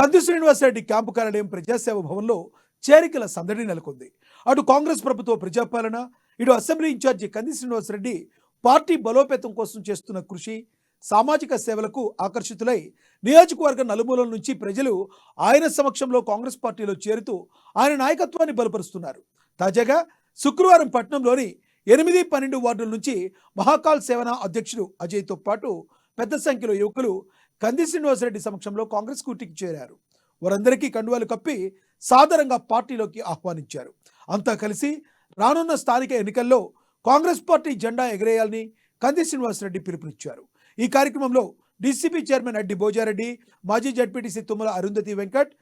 కంది శ్రీనివాసరెడ్డి క్యాంపు కార్యాలయం ప్రజాసేవ భవన్లో చేరికల సందడి నెలకొంది. అటు కాంగ్రెస్ ప్రభుత్వ ప్రజాపాలన ఇటు అసెంబ్లీ ఇన్ఛార్జి కంది శ్రీనివాసరెడ్డి పార్టీ బలోపేతం కోసం చేస్తున్న కృషి సామాజిక సేవలకు ఆకర్షితులై నియోజకవర్గ నలుమూలల నుంచి ప్రజలు ఆయన సమక్షంలో కాంగ్రెస్ పార్టీలో చేరుతూ ఆయన నాయకత్వాన్ని బలపరుస్తున్నారు. తాజాగా శుక్రవారం పట్నంలోని ఎనిమిది పన్నెండు వార్డుల నుంచి మహాకాల్ సేవన అధ్యక్షుడు అజయ్తో పాటు పెద్ద సంఖ్యలో యువకులు కంది శ్రీనివాసరెడ్డి సమక్షంలో కాంగ్రెస్ కూటికి చేరారు. వారందరికీ కండువాలు కప్పి సాదరంగా పార్టీలోకి ఆహ్వానించారు. అంతా కలిసి రానున్న స్థానిక ఎన్నికల్లో కాంగ్రెస్ పార్టీ జెండా ఎగరేయాలని కంది శ్రీనివాసరెడ్డి పిలుపునిచ్చారు. ఈ కార్యక్రమంలో డీసీపీ చైర్మన్ అడ్డి భోజారెడ్డి మాజీ జడ్పీటీసీ తుమ్మల అరుంధతి వెంకట్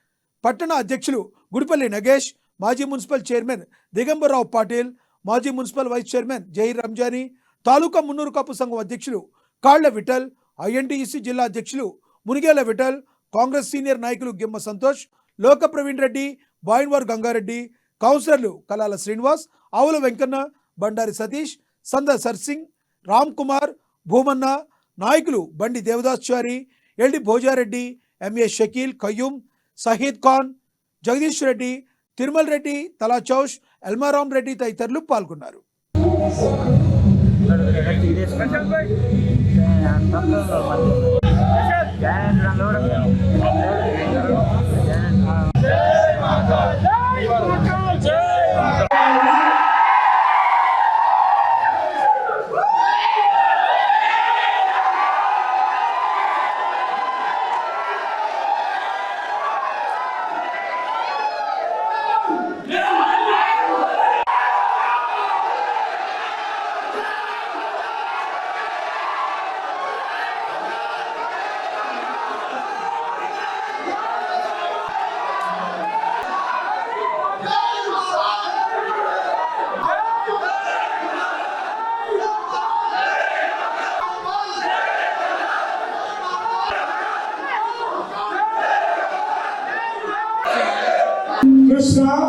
పట్టణ అధ్యక్షులు గుడిపల్లి నగేష్ మాజీ మున్సిపల్ చైర్మన్ దిగంబరరావు పాటిల్ మాజీ municipal vice chairman Zaheer Ramzani taluka Munnuru Kapu సంఘం అధ్యక్షులు కాళ్ళ విఠల్ ఐఎన్టీఈసీ జిల్లా అధ్యక్షులు మునిగేల విఠల్ కాంగ్రెస్ సీనియర్ నాయకులు గిమ్మ సంతోష్ లోక ప్రవీణ్ రెడ్డి బాయిన్వార్ గంగారెడ్డి కౌన్సిలర్లు కలాల శ్రీనివాస్ ఆవుల వెంకన్న బండారి సతీష్ సంద సర్సింగ్ రామ్ కుమార్ భూమన్న నాయకులు బండి దేవదాస్చారి ఎల్డి భోజారెడ్డి ఎంఏ షకీల్ కయ్యూమ్ సహీద్ ఖాన్ జగదీష్ రెడ్డి తిరుమల్ రెడ్డి తలాచౌష్ ఎల్మారాం రెడ్డి తదితరులు పాల్గొన్నారు. కృష్ణ విజయ్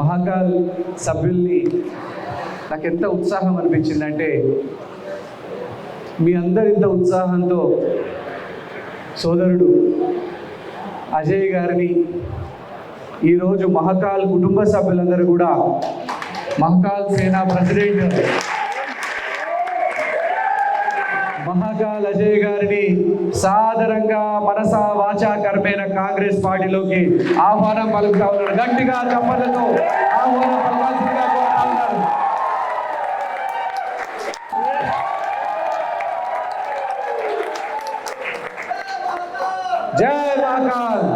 మహాకాల్ సభ్యుల్ని నాకు ఎంత ఉత్సాహం అనిపించిందంటే మీ అందరి ఇంత ఉత్సాహంతో సోదరుడు అజయ్ గారిని ఈరోజు మహకాల్ కుటుంబ సభ్యులందరూ కూడా మహకాల్ సేనా ప్రెసిడెంట్ మహాకాల్ అజయ్ గారిని సాధారణంగా మనస వాచా కర్మైన కాంగ్రెస్ పార్టీలోకి ఆహ్వానం పలుకుతా ఉన్నారు గట్టిగా చప్పట్లతో ఆహ్వానం పలకాల్సిందిగా జై మహాకాల్.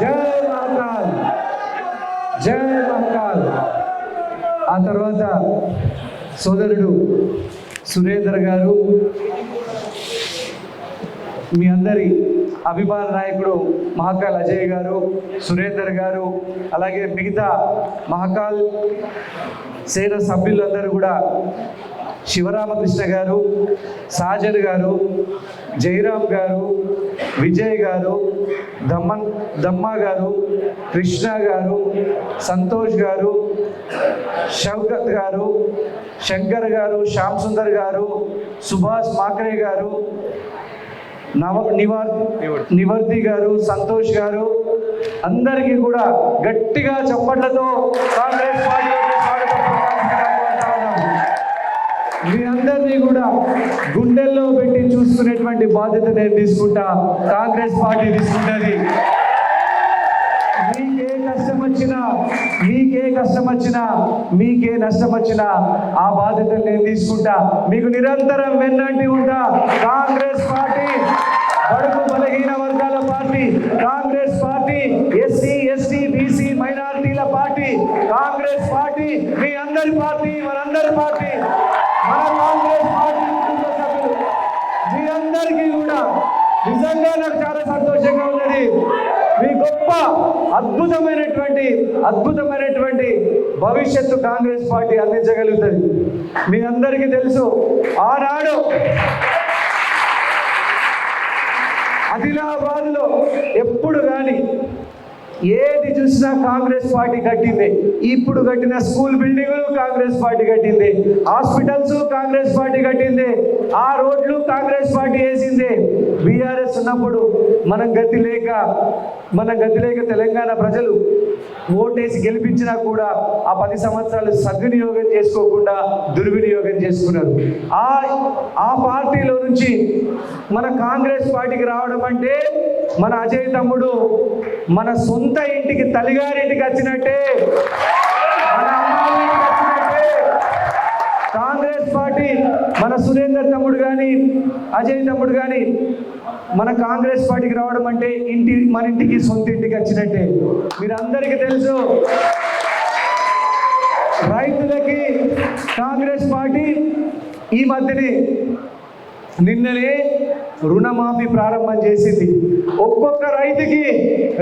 జై మహాకాల్. జై మహాకాల్. ఆ తర్వాత సోదరుడు సురేందర్ గారు మీ అందరి అభిమాన నాయకుడు మహాకాల్ అజయ్ గారు సురేందర్ గారు అలాగే మిగతా మహాకాల్ సేన సభ్యులందరూ కూడా శివరామకృష్ణ గారు సాజన్ గారు జయరామ్ గారు విజయ్ గారు దమ్మన్ దమ్మా గారు కృష్ణ గారు సంతోష్ గారు షౌకత్ గారు శంకర్ గారు శ్యామ్ సుందర్ గారు సుభాష్ మాకరే గారు నవ నివర్ నివర్తి గారు సంతోష్ గారు అందరికీ కూడా గట్టిగా చప్పట్లతో కాంగ్రెస్ పార్టీ మీ అందరినీ కూడా గుండెల్లో పెట్టి చూసుకునేటువంటి బాధ్యత నేను తీసుకుంటా కాంగ్రెస్ పార్టీ తీసుకుంటుంది. మీకే కష్టం వచ్చినా మీకే కష్టం వచ్చినా మీకే నష్టం వచ్చినా ఆ బాధ్యతను నేను తీసుకుంటా. మీకు నిరంతరం వెన్నంటి ఉంటా కాంగ్రెస్ అందరి పార్టీ మనందరి పార్టీ మన కాంగ్రెస్ పార్టీ కుటుంబ సభ్యులు మీ అందరికీ కూడా నిజంగా నాకు చాలా సంతోషంగా ఉన్నది. మీ గొప్ప అద్భుతమైనటువంటి అద్భుతమైనటువంటి భవిష్యత్తు కాంగ్రెస్ పార్టీ అందించగలుగుతుంది. మీ అందరికీ తెలుసు ఆనాడు ఆదిలాబాద్లో ఎప్పుడు కానీ ఏది చూసినా కాంగ్రెస్ పార్టీ కట్టింది. ఇప్పుడు కట్టిన స్కూల్ బిల్డింగులు కాంగ్రెస్ పార్టీ కట్టింది. హాస్పిటల్స్ కాంగ్రెస్ పార్టీ కట్టింది. ఆ రోడ్లు కాంగ్రెస్ పార్టీ వేసింది. బీఆర్ఎస్ ఉన్నప్పుడు మనం గతి లేక మనం గతి లేక తెలంగాణ ప్రజలు ఓటేసి గెలిపించినా కూడా ఆ పది సంవత్సరాలు సద్వినియోగం చేసుకోకుండా దుర్వినియోగం చేసుకున్నారు. ఆ ఆ పార్టీలో నుంచి మన కాంగ్రెస్ పార్టీకి రావడం అంటే మన అజయ్ తమ్ముడు మన సొంత ఇంటికి తల్లిగారింటికి వచ్చినట్టే మన వచ్చినట్టే కాంగ్రెస్ పార్టీ మన సురేందర్ తమ్ముడు కానీ అజయ్ తమ్ముడు కానీ మన కాంగ్రెస్ పార్టీకి రావడం అంటే ఇంటి మన ఇంటికి సొంత ఇంటికి వచ్చినట్టే. మీరందరికీ తెలుసు రైతులకి కాంగ్రెస్ పార్టీ ఈ మధ్యనే నిన్ననే రుణమాఫీ ప్రారంభం చేసింది. ఒక్కొక్క రైతుకి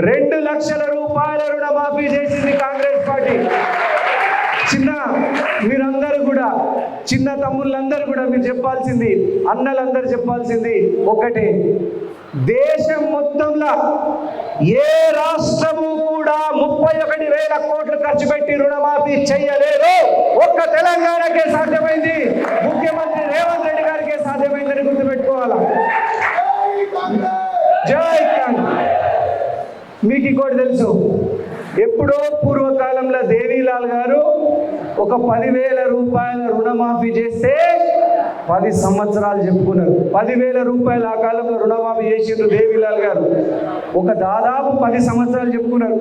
రెండు లక్షల రూపాయల రుణమాఫీ చేసింది కాంగ్రెస్ పార్టీ. చిన్న మీరందరూ కూడా చిన్న తమ్ముళ్ళందరూ కూడా మీరు చెప్పాల్సింది అన్నలందరూ చెప్పాల్సింది ఒకటే. దేశం మొత్తంలో ఏ రాష్ట్రము కూడా ముప్పై ఒకటి వేల కోట్లు ఖర్చు పెట్టి రుణమాఫీ చేయలేదు. ఒక్క తెలంగాణకే సాధ్యమైంది. ముఖ్యమంత్రి రేవంత్ రెడ్డి గారికే సాధ్యమైందని గుర్తుపెట్టుకోవాలా? జై మీకు ఇంకోటి తెలుసు. ఎప్పుడో పూర్వకాలంలో దేవీలాల్ గారు ఒక పదివేల రూపాయల రుణమాఫీ చేస్తే పది సంవత్సరాలు చెప్పుకున్నారు. పదివేల రూపాయలు ఆ కాలంలో రుణమాఫీ చేసిండ్రు దేవీలాల్ గారు. ఒక దాదాపు పది సంవత్సరాలు చెప్పుకున్నారు.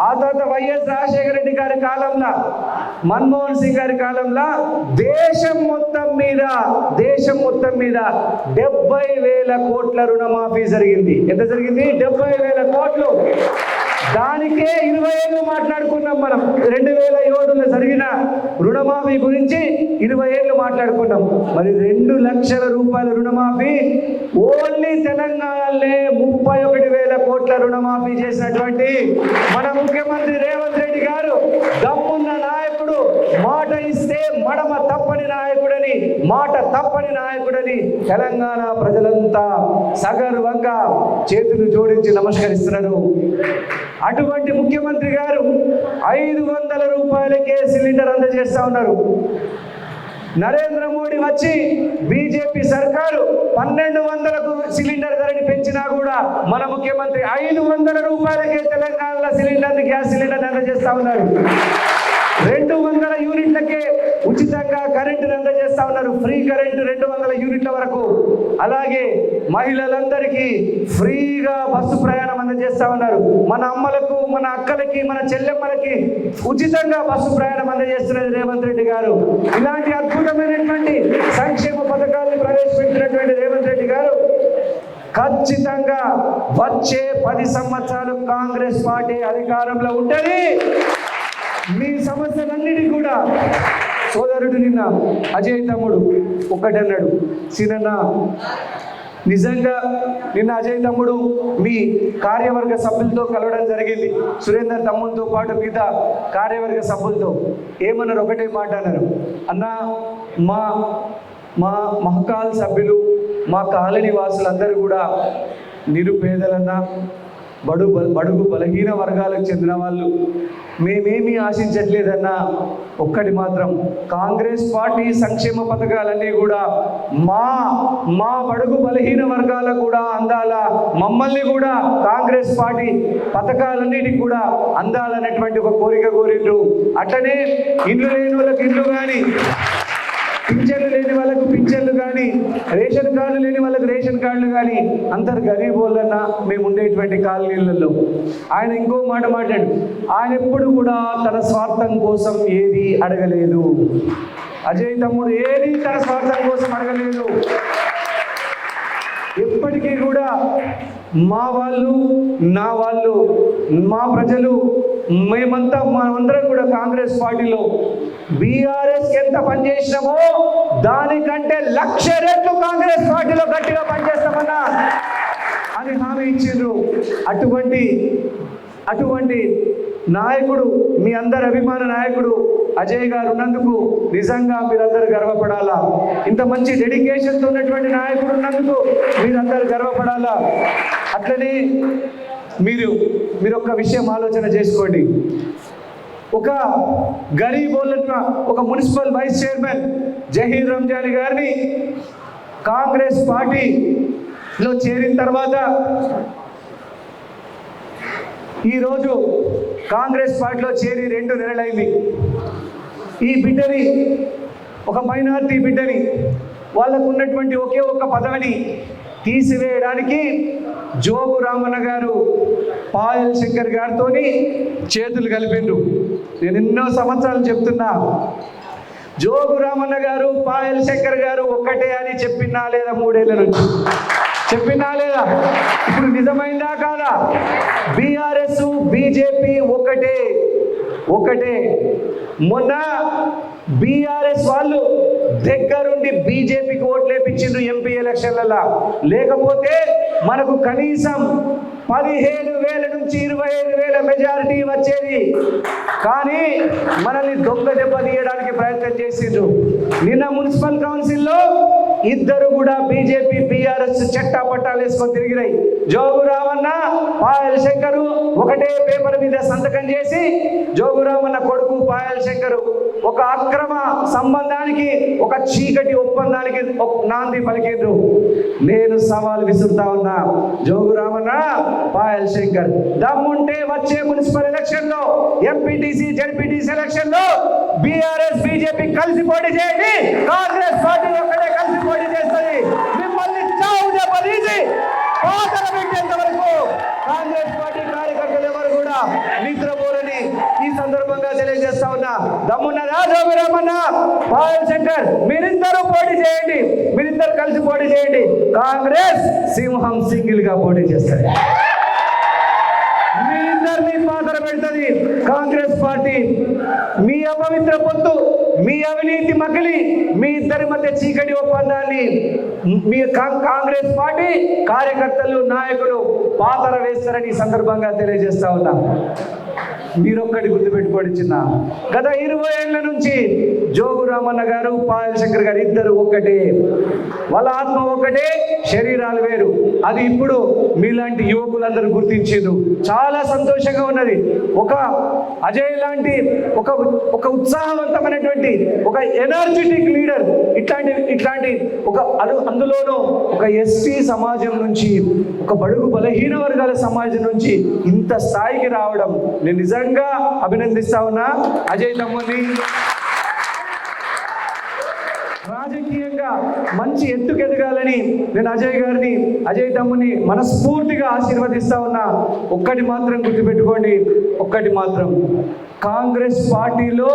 ఆ తర్వాత వైఎస్ రాజశేఖర రెడ్డి గారి కాలంలో మన్మోహన్ సింగ్ గారి కాలంలో దేశం మొత్తం మీద దేశం మొత్తం మీద డెబ్బై వేల కోట్ల రుణమాఫీ జరిగింది. ఎంత జరిగింది? డెబ్బై వేల కోట్లు. దానికే ఇరవై ఏళ్ళు మాట్లాడుకున్నాం మనం. రెండు వేల ఏడులో జరిగిన రుణమాఫీ గురించి ఇరవై ఏళ్ళు మాట్లాడుకున్నాం. మరి రెండు లక్షల రూపాయల రుణమాఫీ ఓన్లీ తెలంగాణలే కోట్ల రుణమాఫీ చేసినటువంటి మన ముఖ్యమంత్రి రేవంత్ రెడ్డి గారు దమ్మున్న నాయకుడు మాట ఇస్తే మడమ తప్పని నాయకుడని మాట తప్పని నాయకుడని తెలంగాణ ప్రజలంతా సగర్వంగా చేతులు జోడించి నమస్కరిస్తున్నారు అటువంటి ముఖ్యమంత్రి గారు ఐదు వందల రూపాయలకే సిలిండర్ అందజేస్తా ఉన్నారు. నరేంద్ర మోడీ వచ్చి బీజేపీ సర్కారు పన్నెండు వందలకు సిలిండర్ ధరని పెంచినా కూడా మన ముఖ్యమంత్రి ఐదు వందల రూపాయలకే తెలంగాణలో సిలిండర్ గ్యాస్ సిలిండర్ అందజేస్తా ఉన్నారు. రెండు వందల యూనిట్లకే ఉచితంగా కరెంటు అందజేస్తా ఉన్నారు. ఫ్రీ కరెంటు రెండు వందల యూనిట్ల వరకు. అలాగే మహిళలందరికీ ఫ్రీగా బస్సు ప్రయాణం అందజేస్తా ఉన్నారు మన అమ్మలకు మన అక్కలకి మన చెల్లెమ్మలకి ఉచితంగా బస్సు ప్రయాణం అందజేస్తున్నది రేవంత్ రెడ్డి గారు. ఇలాంటి అద్భుతమైనటువంటి సంక్షేమ పథకాలను ప్రవేశపెట్టినటువంటి రేవంత్ రెడ్డి గారు ఖచ్చితంగా వచ్చే పది సంవత్సరాలు కాంగ్రెస్ పార్టీ అధికారంలో ఉంటుంది. మీ సమస్యలన్నిటి కూడా సోదరుడు నిన్న అజయ్ తమ్ముడు ఒక్కటన్నాడు. సీనన్న నిజంగా నిన్న అజయ్ తమ్ముడు మీ కార్యవర్గ సభ్యులతో కలవడం జరిగింది. సురేందర్ తమ్ముడితో పాటు మిగతా కార్యవర్గ సభ్యులతో. ఏమన్నారు? ఒకటే మాట అన్నారు. అన్న మా మా మహకాల్ సభ్యులు మా కాలనీ వాసులందరూ కూడా నిరుపేదలన్నా బడు బడుగు బలహీన వర్గాలకు చెందిన వాళ్ళు. మేమేమీ ఆశించట్లేదన్నా ఒక్కటి మాత్రం కాంగ్రెస్ పార్టీ సంక్షేమ పథకాలన్నీ కూడా మా మా బడుగు బలహీన వర్గాలకు కూడా అందాల మమ్మల్ని కూడా కాంగ్రెస్ పార్టీ పథకాలన్నిటికి కూడా అందాలన్నటువంటి ఒక కోరిక కోరిండ్రు. అట్లనే ఇల్లు లేని వాళ్ళకి ఇల్లు కానీ పింఛన్లు లేని వాళ్ళకు పింఛన్లు కానీ రేషన్ కార్డులు లేని వాళ్ళకి రేషన్ కార్డులు కానీ అందరు గరీబ్ వాళ్ళన్న మేము ఉండేటువంటి కాలనీలలో. ఆయన ఇంకో మాట మాట్లాడు ఆయన ఎప్పుడు కూడా తన స్వార్థం కోసం ఏది అడగలేదు. అజయ్ తమ్ముడు ఏది తన స్వార్థం కోసం అడగలేదు. ఎప్పటికీ కూడా మా వాళ్ళు నా వాళ్ళు మా ప్రజలు మేమంతా మనమందరం కూడా కాంగ్రెస్ పార్టీలో బీఆర్ఎస్ ఎంత పనిచేసినామో దానికంటే లక్ష రెట్లు కాంగ్రెస్ పార్టీలో గట్టిగా పనిచేస్తామన్నా అని హామీ ఇచ్చిండ్రు. అటువంటి అటువంటి నాయకుడు మీ అందరి అభిమాన నాయకుడు అజయ్ గారు ఉన్నందుకు నిజంగా మీరందరూ గర్వపడాలా? ఇంత మంచి డెడికేషన్తో ఉన్నటువంటి నాయకుడు ఉన్నందుకు మీరందరూ గర్వపడాలా? అట్లనే మీరు మీరు ఒక్క విషయం ఆలోచన చేసుకోండి. ఒక గరీబ్ ఒక municipal vice chairman Zaheer Ramzan గారిని కాంగ్రెస్ పార్టీలో చేరిన తర్వాత ఈరోజు కాంగ్రెస్ పార్టీలో చేరి రెండు నెలలైంది. ఈ బిడ్డని ఒక మైనారిటీ బిడ్డని వాళ్ళకు ఉన్నటువంటి ఒకే ఒక్క పదవిని తీసివేయడానికి జోగు రామన్న గారు పాయల్ శంకర్ గారితో చేతులు కలిపిండ్రు. నేను ఎన్నో సంవత్సరాలు చెప్తున్నా జోగు రామన్న గారు పాయల్ శంకర్ గారు ఒక్కటే అని చెప్పినా లేదా మూడేళ్ళ నుంచి? చెప్పినా లేదా? ఇప్పుడు నిజమైందా కాదా? బీఆర్ఎస్ బీజేపీ ఒకటే ఒకటే మొన్న బీఆర్ఎస్ వాళ్ళు దగ్గరుండి బీజేపీకి ఓట్లేపించిండ్రు ఎంపీ ఎలక్షన్లలో. లేకపోతే మనకు కనీసం పదిహేను వేల నుంచి ఇరవై ఐదు వేల మెజారిటీ వచ్చేది. కానీ మనల్ని దొంగ దెబ్బ తీయడానికి ప్రయత్నం చేసిండ్రు. నిన్న మున్సిపల్ కౌన్సిల్లో ఇద్దరు కూడా బీజేపీ బీఆర్ఎస్ చెట్టా పట్టాలు వేసుకొని తిరిగినాయి. జోగు రామన్న పాయల్ శంకరు ఒకటే పేపర్ మీద సంతకం చేసి జోగు రామన్న కొడుకు పాయల్ శంకరు ఒక అక్రమ సంబంధానికి ఒక చీకటి ఒప్పందానికి నాంది పలికిండ్రు. నేను సవాల్ విసురుతా ఉన్నా జోగు రామన్న పాయల్ శంకర్. దమ్ముంటే వచ్చే మున్సిపల్ ఎలక్షన్లో ఎంపీటీసీ జడ్పీటీసీ ఎలక్షన్లో బీఆర్ఎస్ బీజేపీ కలిసి పోటీ చేయండి. కాంగ్రెస్ పార్టీ ఒక్కడే కలిసి పోటీ చేస్తుంది. మిమ్మల్ని చావు దెబ్బతీసి పాతర పెట్టేంత వరకు కాంగ్రెస్ పార్టీ కార్యకర్తలు ఎవరు కూడా నిద్రపో ఈ సందర్భంగా తెలియజేస్తా ఉన్నా. దమ్మున్నదా జోగురామన్న పాయల్ శంకర్ మీరిద్దరూ పోటీ చేయండి. మీరిద్దరు కలిసి పోటీ చేయండి. కాంగ్రెస్ సింహం సింగిల్గా పోటీ చేస్తారు మీరిద్దరిని పాత్ర పెడుతుంది కాంగ్రెస్ పార్టీ. మీ అపవిత్ర పొత్తు మీ అవినీతి మగిలి మీ ఇద్దరి మధ్య చీకటి ఒప్పందాన్ని మీ కాంగ్రెస్ పార్టీ కార్యకర్తలు నాయకులు పాతర వేస్తారని సందర్భంగా తెలియజేస్తా ఉన్నా. మీరొక్కటి గుర్తుపెట్టుకోండి చిన్న. గత ఇరవై ఏళ్ళ నుంచి జోగు రామన్న గారు పాయల్ శంకర్ గారు ఇద్దరు ఒక్కటే. వాళ్ళ ఆత్మ ఒక్కటే శరీరాలు వేరు. అది ఇప్పుడు మీలాంటి యువకులందరూ గుర్తించారు చాలా సంతోషంగా ఉన్నది. ఒక అజయ్ లాంటి ఒక ఒక ఉత్సాహవంతమైనటువంటి ఒక ఎనర్జెటిక్ లీడర్ ఇట్లాంటి ఇట్లాంటి ఒక అడు అందులోనూ ఒక ఎస్టీ సమాజం నుంచి ఒక బడుగు బలహీన వర్గాల సమాజం నుంచి ఇంత స్థాయికి రావడం నేను నిజంగా అభినందిస్తా ఉన్నా. అజయ్ తమ్ముని రాజకీయంగా మంచి ఎత్తుకు ఎదగాలని నేను అజయ్ గారిని అజయ్ తమ్ముని మనస్ఫూర్తిగా ఆశీర్వదిస్తా ఉన్నా. ఒక్కటి మాత్రం గుర్తుపెట్టుకోండి ఒక్కటి మాత్రం కాంగ్రెస్ పార్టీలో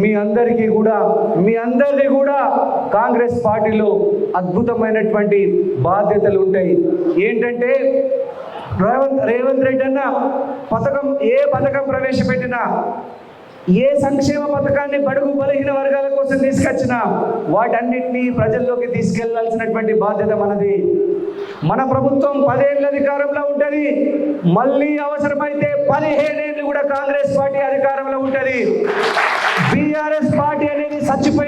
మీ అందరికీ కూడా మీ అందరినీ కూడా కాంగ్రెస్ పార్టీలో అద్భుతమైనటువంటి బాధ్యతలు ఉంటాయి. ఏంటంటే రేవంత్ రేవంత్ రెడ్డి అన్న పథకం ఏ పథకం ప్రవేశపెట్టినా ఏ సంక్షేమ పథకాన్ని బడుగు బలహీన వర్గాల కోసం తీసుకొచ్చినా వాటన్నిటినీ ప్రజల్లోకి తీసుకెళ్ళాల్సినటువంటి బాధ్యత మనది. మన ప్రభుత్వం పదేళ్ళ అధికారంలో ఉంటుంది మళ్ళీ అవసరమైతే పదిహేను కాంగ్రెస్ పార్టీ అధికారంలో ఉంటుంది. బీఆర్ఎస్ పార్టీ అనేది చచ్చిపోయి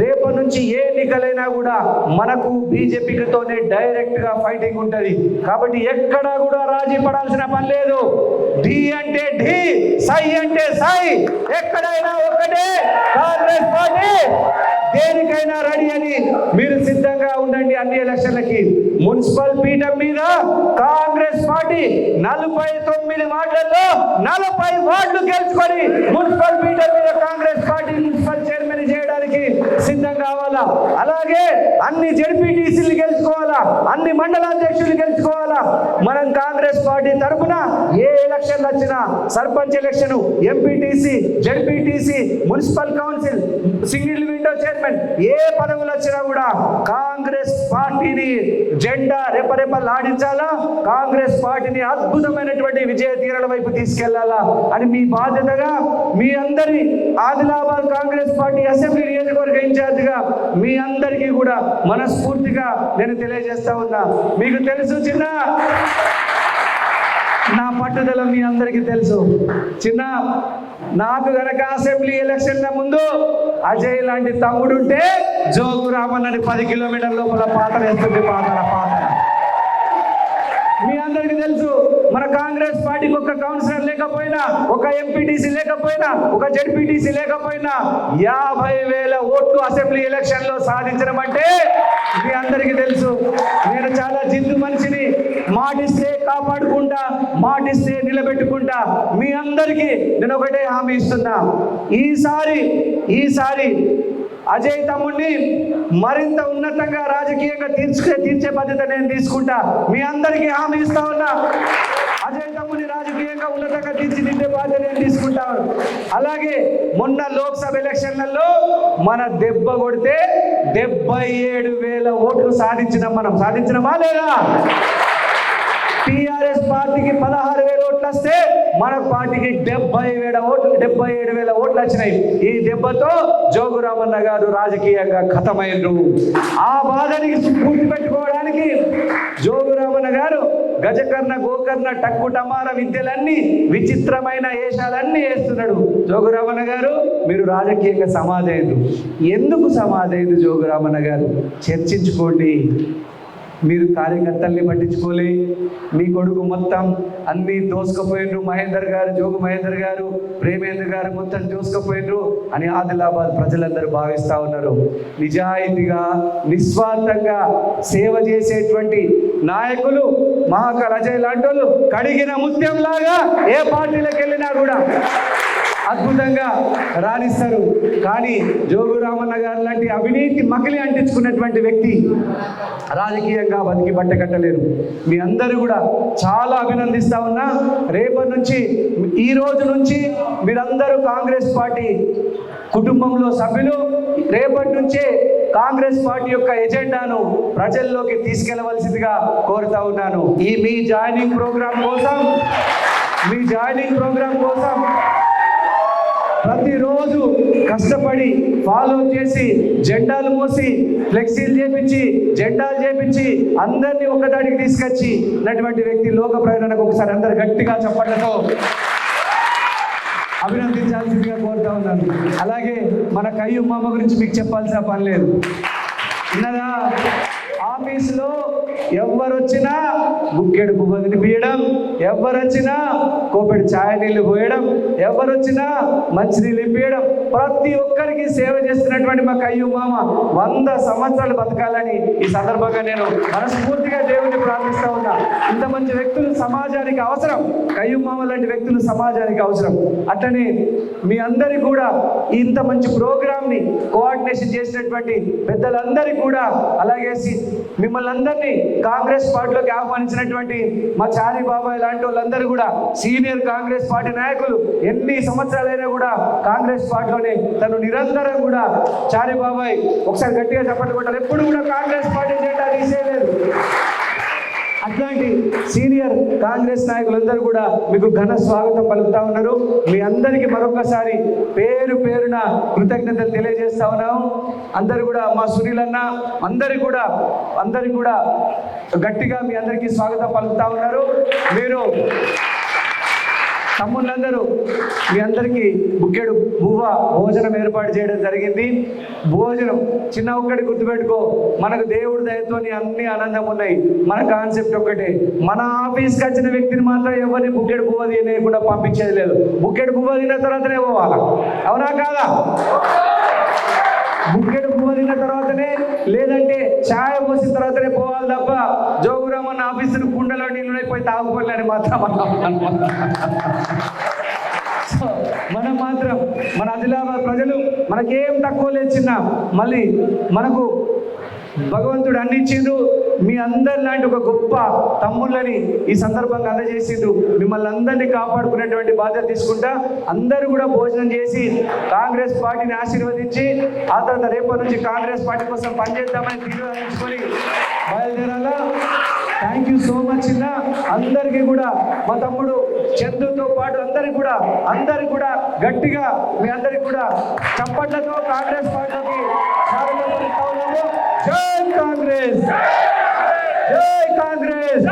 రేపటి నుంచి ఏ ఎన్నికలైనా కూడా మనకు బీజేపీతోనే డైరెక్ట్గా ఫైటింగ్ ఉంటది. కాబట్టి ఎక్కడా కూడా రాజీ పడాల్సిన పని లేదు. ఢీ అంటే ఢీ సై అంటే సై. ఎక్కడైనా ఒకటే కాంగ్రెస్ పార్టీ. దేనికైనా రెడీ అని మీరు సిద్ధంగా ఉండండి అన్ని ఎలక్షన్లకి. మున్సిపల్ పీఠం మీద కాంగ్రెస్ పార్టీ నలభై తొమ్మిది వార్డులలో నలభై వార్డులు గెలుచుకొని మున్సిపల్ పీఠం మీద కాంగ్రెస్ పార్టీ సిద్ధం కావాలా? అలాగే అన్ని జడ్పీటీసీలు గెలుచుకోవాలా? అన్ని మండల అధ్యక్షులు గెలుచుకోవాలా? మనం కాంగ్రెస్ పార్టీ తరఫున ఏ ఎలక్షన్ వచ్చినా sarpanch election MPTC ZPTC municipal council single window chairman ఏ పదవులు వచ్చినా కూడా కాంగ్రెస్ పార్టీని జెండా రెపరెపలాడించాలా? కాంగ్రెస్ పార్టీని అద్భుతమైనటువంటి విజయ తీరాల వైపు తీసుకెళ్ళాలా? అని మీ బాధ్యతగా మీ అందరి ఆదిలాబాద్ కాంగ్రెస్ పార్టీ అసెంబ్లీ నియోజకవర్గ ఇన్ఛార్జిగా మీ అందరికీ కూడా మనస్ఫూర్తిగా నేను తెలియజేస్తా ఉన్నా. మీకు తెలుసు చిన్న? నా పట్టుదల మీ అందరికీ తెలుసు. చిన్న నాకు గనక అసెంబ్లీ ఎలక్షన్ల ముందు అజయ్ లాంటి తమ్ముడు ఉంటే జోగు రామన్నని పది కిలోమీటర్ల లోపల పాత వేస్తుంది పాతల పాత మీ అందరికీ తెలుసు. మన కాంగ్రెస్ పార్టీకి ఒక కౌన్సిలర్ లేకపోయినా ఒక ఎంపీటీసీ లేకపోయినా ఒక జడ్పీటీసీ లేకపోయినా యాభై వేల ఓట్లు అసెంబ్లీ ఎలక్షన్లో సాధించడం అంటే మీ అందరికీ తెలుసు. నేను చాలా జిద్దు మనిషిని. మాటిస్తే కాపాడుకుంటా మాటిస్తే నిలబెట్టుకుంటా మీ అందరికీ నేను ఒకటే హామీ ఇస్తున్నా. ఈసారి ఈసారి అజయ్ తమ్ముడిని మరింత ఉన్నతంగా రాజకీయంగా తీర్చే తీర్చే బాధ్యత నేను తీసుకుంటా. మీ అందరికీ హామీ ఇస్తా ఉన్నా. అజయ్ తమ్ముడిని రాజకీయంగా ఉన్నతంగా తీర్చిదిద్దే బాధ్యత నేను తీసుకుంటా. అలాగే మొన్న లోక్సభ ఎలక్షన్లలో మన దెబ్బ కొడితే డెబ్బై ఏడు వేల ఓట్లు సాధించినాం మనం. సాధించినమా లేదా? టిఆర్ఎస్ పార్టీకి పదహారు వేల ఓట్లు వస్తే మన పార్టీకి డెబ్బై వేల ఓట్లు డెబ్బై ఏడు వేల ఓట్లు వచ్చినాయి. ఈ దెబ్బతో జోగురామన్న గారు రాజకీయంగా ఖతమైనరు ఆ బాధని పూర్తి పెట్టుకోవడానికి జోగురామన్న గారు గజకర్ణ గోకర్ణ టక్కు టమార విద్యలన్నీ విచిత్రమైన వేషాలన్నీ వేస్తున్నాడు. జోగురామన్న గారు మీరు రాజకీయంగా సమాధైదు ఎందుకు సమాధైదు జోగురామన్న గారు? చర్చించుకోండి. మీరు కార్యకర్తల్ని పట్టించుకోలే. మీ కొడుకు మొత్తం అన్ని దోసుకుపోయిండ్రు. మహేందర్ గారు జోగు మహేందర్ గారు ప్రేమేంద్ర గారు మొత్తం దోసుకుపోయిండ్రు అని ఆదిలాబాద్ ప్రజలందరూ భావిస్తా ఉన్నారు. నిజాయితీగా నిస్వార్థంగా సేవ చేసేటువంటి నాయకులు మహాకాల్ అజయ్ లాంటి వాళ్ళు కడిగిన ముత్యంలాగా ఏ పార్టీలకు వెళ్ళినా కూడా. అద్భుతంగా రాణిస్తారు. కానీ జోగు రామన్న గారు లాంటి అవినీతి మకిలి అంటించుకున్నటువంటి వ్యక్తి రాజకీయంగా బతికి బట్టకట్టలేరు మీ అందరూ కూడా చాలా అభినందిస్తా ఉన్నా. రేపటి నుంచి ఈ రోజు నుంచి మీరందరూ కాంగ్రెస్ పార్టీ కుటుంబంలో సభ్యులు రేపటి నుంచే కాంగ్రెస్ పార్టీ యొక్క ఎజెండాను ప్రజల్లోకి తీసుకెళ్ళవలసిందిగా కోరుతా ఉన్నాను. ఈ మీ జాయినింగ్ ప్రోగ్రాం కోసం మీ జాయినింగ్ ప్రోగ్రాం కోసం ప్రతిరోజు కష్టపడి ఫాలో చేసి జెండాలు మోసి ఫ్లెక్సీలు చేపించి జెండాలు చేపించి అందరినీ ఒకదానికి తీసుకొచ్చి ఉన్నటువంటి వ్యక్తి లోక ప్రయాణకు ఒకసారి అందరు గట్టిగా చెప్పడంతో అభినందించాల్సిందిగా కోరుతా ఉన్నాను. అలాగే మన కయ్యు మామ గురించి మీకు చెప్పాల్సిన పని లేదు. విన్నదా ఆఫీసులో ఎవరు వచ్చినా బుక్కెడు పువ్వు ఎవరొచ్చినా ఎవరు వచ్చినా కోపెడు నీళ్ళు పోయడం. ఎవరొచ్చినా మంచినీళ్ళు ఇప్పించడం ప్రతి ఒక్కరికి సేవ చేస్తున్నటువంటి మా కయ్యూ మామ వంద సంవత్సరాలు బతకాలని ఈ సందర్భంగా నేను మనస్ఫూర్తిగా దేవుడిని ప్రార్థిస్తా ఉన్నా. ఇంత మంచి వ్యక్తులు సమాజానికి అవసరం. కయ్యూ మామ లాంటి వ్యక్తులు సమాజానికి అవసరం. అట్లనే మీ అందరి కూడా ఇంత మంచి ప్రోగ్రామ్ని కోఆర్డినేషన్ చేసినటువంటి పెద్దలందరికీ కూడా అలాగే సి- మిమ్మల్ని అందరినీ కాంగ్రెస్ పార్టీలోకి ఆహ్వానించిన చేసినటువంటి మా చారి బాబాయ్ లాంటి వాళ్ళందరూ కూడా సీనియర్ కాంగ్రెస్ పార్టీ నాయకులు ఎన్ని సంవత్సరాలైనా కూడా కాంగ్రెస్ పార్టీలోనే తను నిరంతరం కూడా చారి బాబాయ్ ఒకసారి గట్టిగా చెప్పండి కొట్టాలి. ఎప్పుడు కూడా కాంగ్రెస్ పార్టీ జెండా తీసేయలేదు. అట్లాంటి సీనియర్ కాంగ్రెస్ నాయకులందరూ కూడా మీకు ఘన స్వాగతం పలుకుతా ఉన్నారు. మీ అందరికీ మరొకసారి పేరు పేరున కృతజ్ఞతలు తెలియజేస్తా ఉన్నాం అందరు కూడా మా సునీల్ అన్న అందరు కూడా అందరి కూడా గట్టిగా మీ అందరికీ స్వాగతం పలుకుతా ఉన్నారు. మీరు తమ్ముళ్ళందరూ మీ అందరికీ బుక్కెడు బువ్వ భోజనం ఏర్పాటు చేయడం జరిగింది. భోజనం చిన్న ఒక్కటి గుర్తుపెట్టుకో మనకు దేవుడి దయతోని అన్ని ఆనందం ఉన్నాయి. మన కాన్సెప్ట్ ఒక్కటే మన ఆఫీస్కి వచ్చిన వ్యక్తిని మాత్రం ఎవరిని బుక్కెడు బువ్వ తినేయకుండా పంపించేది లేదు. బుక్కెడు బువ్వ తిన్న తర్వాతనే పోవాలా? అవునా కాదా? బుక్కెడు పువ్వు తిన్న తర్వాతనే లేదంటే ఛాయ పోసిన తర్వాతనే పోవాలి తప్ప జోగురామన్న ఆఫీసులు కుండలో నీళ్ళు పోయి తాగుకోలేని మాత్రం అన్నాం. మనం మాత్రం మన ఆదిలాబాద్ ప్రజలు మనకేం తక్కువ లేదు మళ్ళీ మనకు భగవంతుడు అన్ని మీ అందరి లాంటి ఒక గొప్ప తమ్ముళ్ళని ఈ సందర్భంగా అందజేసిండు మిమ్మల్ని అందరినీ కాపాడుకునేటువంటి బాధ్యత తీసుకుంటా అందరూ కూడా భోజనం చేసి కాంగ్రెస్ పార్టీని ఆశీర్వదించి ఆ తర్వాత రేపటి నుంచి కాంగ్రెస్ పార్టీ కోసం పనిచేద్దామని తీర్మానించుకొని బయలుదేరాలా? థ్యాంక్ యూ సో మచ్ ఇన్న అందరికీ కూడా మా తమ్ముడు చందుతో పాటు అందరికి కూడా అందరికి కూడా గట్టిగా మీ అందరికి కూడా చప్పట్లతో కాంగ్రెస్ పార్టీకి జై కాంగ్రెస్! జై కాంగ్రెస్